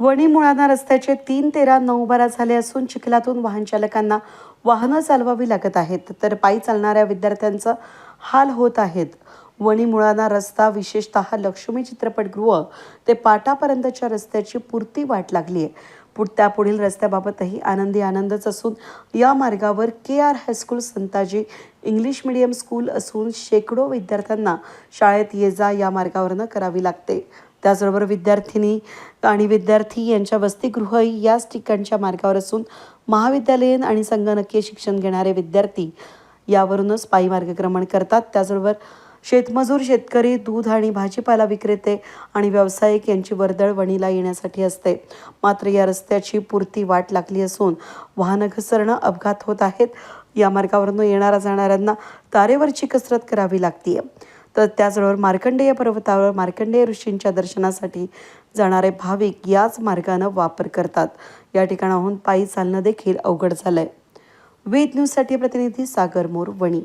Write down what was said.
वणी मुळाना रस्त्याचे तीन तेरा नऊ बारा झाले असून चिखलातून वाहन चालकांना वाहनं चालवावी लागत आहेत. तर पायी चालणाऱ्या विद्यार्थ्यांचं हाल होत आहेत. वणी मुळाना रस्ता विशेषतः लक्ष्मी चित्रपटगृह ते पाटापर्यंतच्या रस्त्याची पुरती वाट लागली आहे. पुढ त्यापुढील रस्त्याबाबतही आनंदी आनंदच असून या मार्गावर K R high school Santaji English medium school असून शेकडो विद्यार्थ्यांना शाळेत ये जा या मार्गावरनं करावी लागते. त्याचबरोबर विद्यार्थिनी आणि विद्यार्थी यांच्या वसतिगृहही याच ठिकाणच्या मार्गावर असून महाविद्यालयीन आणि संगणकीय शिक्षण घेणारे विद्यार्थी यावरूनच पायी मार्गक्रमण करतात. त्याचबरोबर शेतमजूर शेतकरी दूध आणि भाजीपाला विक्रेते आणि व्यावसायिक यांची वर्दळ वणीला येण्यासाठी असते. मात्र या रस्त्याची पुरती वाट लागली असून वाहनं घसरणं अपघात होत आहेत. या मार्गावरून येणाऱ्या जाणाऱ्यांना तारेवरची कसरत करावी लागतीये. तर त्याचबरोबर मार्कंडेय पर्वतावर मार्कंडेय ऋषींच्या दर्शनासाठी जाणारे भाविक याच मार्गानं वापर करतात. या ठिकाणाहून पायी चालणं देखील अवघड झालंय. वेद न्यूजसाठी प्रतिनिधी सागर मोर वणी.